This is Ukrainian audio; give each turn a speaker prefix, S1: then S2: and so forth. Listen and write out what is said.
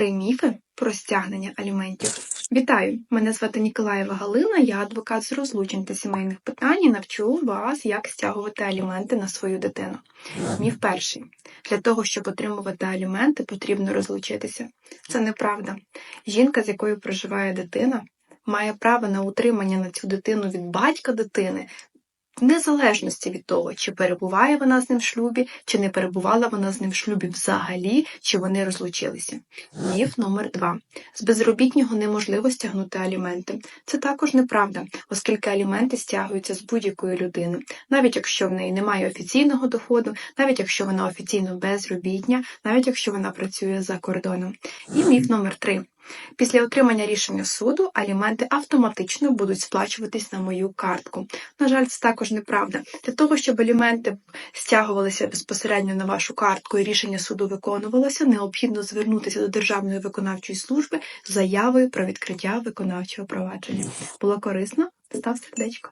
S1: Три міфи про стягнення аліментів. Вітаю! Мене звати Ніколаєва Галина, я адвокат з розлучень та сімейних питань і навчу вас, як стягувати аліменти на свою дитину. Міф перший. Для того, щоб отримувати аліменти, потрібно розлучитися. Це неправда. Жінка, з якою проживає дитина, має право на утримання на цю дитину від батька дитини. В незалежності від того, чи перебуває вона з ним в шлюбі, чи не перебувала вона з ним в шлюбі взагалі, чи вони розлучилися. Міф номер два. З безробітнього неможливо стягнути аліменти. Це також неправда, оскільки аліменти стягуються з будь-якої людини, навіть якщо в неї немає офіційного доходу, навіть якщо вона офіційно безробітня, навіть якщо вона працює за кордоном. І міф номер три. Після отримання рішення суду аліменти автоматично будуть сплачуватись на мою картку. На жаль, це також неправда. Для того, щоб аліменти стягувалися безпосередньо на вашу картку і рішення суду виконувалося, необхідно звернутися до Державної виконавчої служби з заявою про відкриття виконавчого провадження. Було корисно? Став сердечко.